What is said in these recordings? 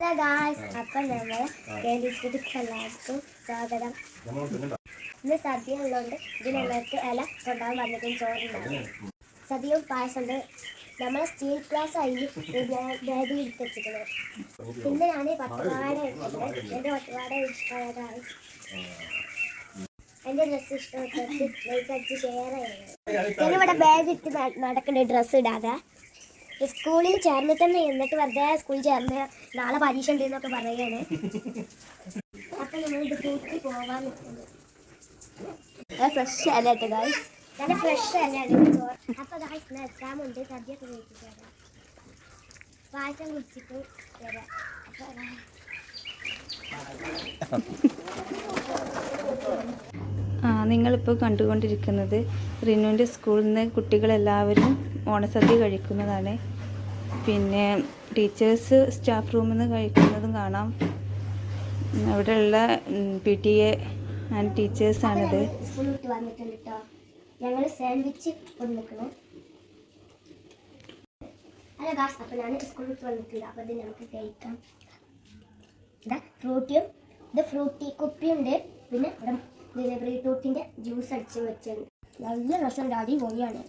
Hello guys നമ്മൾ എല്ലാവർക്കും സ്വാഗതം. ഇന്ന് സദ്യ ഉള്ളതുകൊണ്ട് ഇതിനെല്ലാവർക്കും ഇല കൊണ്ടാകാൻ വന്നിട്ടും ചോറുണ്ടാവും. സദ്യയും പായസമുണ്ട് നമ്മളെ സ്റ്റീൽ ഗ്ലാസ് ആയി ബാഗിൽ എടുത്ത് പിന്നെ ഞാൻ പട്ടുപാട എടുത്തിട്ടുണ്ട് എന്റെ പട്ടുപാട ഇഷ്ടമായ ഗായ്സ് എന്റെ ഡ്രസ്സ് ഇഷ്ടപ്പെട്ടു ഷെയർ ചെയ്യുന്നത് ഞാനിവിടെ ബാഗ് ഇട്ട് നടക്കേണ്ട ഡ്രസ്സ് ഇടാതെ. സ്കൂളിൽ ചേർന്ന് തന്നെ എന്നിട്ട് വെറുതെ സ്കൂളിൽ ചേർന്ന് നാളെ പരീക്ഷ ഉണ്ട് എന്നൊക്കെ പറയാണ് അപ്പൊ നമ്മൾ ഇത് കൂട്ടി പോവാൻ നിൽക്കുന്നു. ഫ്രഷ് അല്ല കേട്ടോ ഗായ്സ് നല്ല ഫ്രഷ് അല്ലേ ചോറ് അപ്പൊ ഗായ്സ് ഇന്ന് എക്സാം ഉണ്ട്. സദ്യ ഒക്കെ കഴിച്ചിട്ട് വരാം. പായസം കുടിച്ചിട്ട് വരാം. അപ്പൊ guys, നിങ്ങളിപ്പോൾ കണ്ടുകൊണ്ടിരിക്കുന്നത് റിനുവിന്റെ സ്കൂളിൽ നിന്ന് കുട്ടികളെല്ലാവരും ഓണസദ്യ കഴിക്കുന്നതാണ്. പിന്നെ ടീച്ചേഴ്സ് സ്റ്റാഫ് റൂമിൽ നിന്ന് കഴിക്കുന്നതും കാണാം. അവിടെയുള്ള പി ടി എ ആൻഡ് ടീച്ചേഴ്സാണിത് സ്കൂളിൽ വിട്ട് വന്നിട്ടുണ്ട് കേട്ടോ ഞങ്ങൾ സാൻഡ്വിച്ച് കൊണ്ടുനിൽക്കണം അല്ല ഗാസ് അപ്പൊ ഞാൻ സ്കൂൾ വിട്ട് വന്നിട്ടില്ല. അപ്പൊ ഇത് നമുക്ക് കഴിക്കാം. ഇതാ ഫ്രൂട്ടിയും ഇത് ഫ്രൂട്ടി കുപ്പിയുണ്ട്. പിന്നെ ഇവിടെ ജ്യൂസ് അടിച്ച് വെച്ചത് നല്ല രസമുണ്ട് അടിപൊളിയാണ്.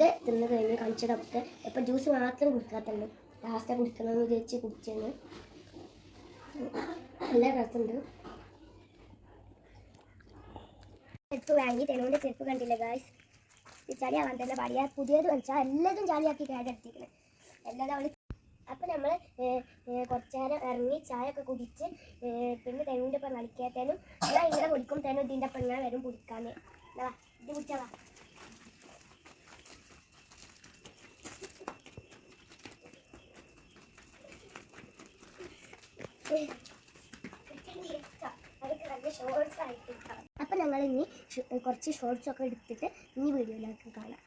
ഒക്കെ തിന്ന് കഴിഞ്ഞ് കഴിച്ചതൊക്കെ ഇപ്പം ജ്യൂസ് മാത്രം കുടിക്കാത്തുള്ളൂ ലാസ്റ്റ് കുടിക്കണമെന്ന് വിചാരിച്ച് കുടിച്ചാണ്. നല്ല രസമുണ്ട്. ചെരുപ്പ് വാങ്ങി തെനുവിന്റെ ചെരുപ്പ് കണ്ടില്ല ഗായ്സ് ഈ ആവാൻ തന്നെ പാടിയ പുതിയത് വെച്ചാൽ എല്ലാതും ചളിയാക്കി കേടെടുത്തിരിക്കുന്നത് എല്ലാതും അവൾ അപ്പം നമ്മൾ കുറച്ച് നേരം ഇറങ്ങി ചായ ഒക്കെ കുടിച്ച് പിന്നെ തെനുവിന്റെ ഒപ്പം കളിക്കാത്തേനും ഇങ്ങനെ കുടിക്കും തെനു ഇതിന്റെ ഒപ്പം ഇങ്ങനെ വരും കുടിക്കാൻ ഇത് കുടിച്ചാ വാ അപ്പൊ ഞങ്ങൾ ഇനി കുറച്ച് ഷോർട്സ് ഒക്കെ എടുത്തിട്ട് ഇനി വീഡിയോയിലേക്ക് കാണാം.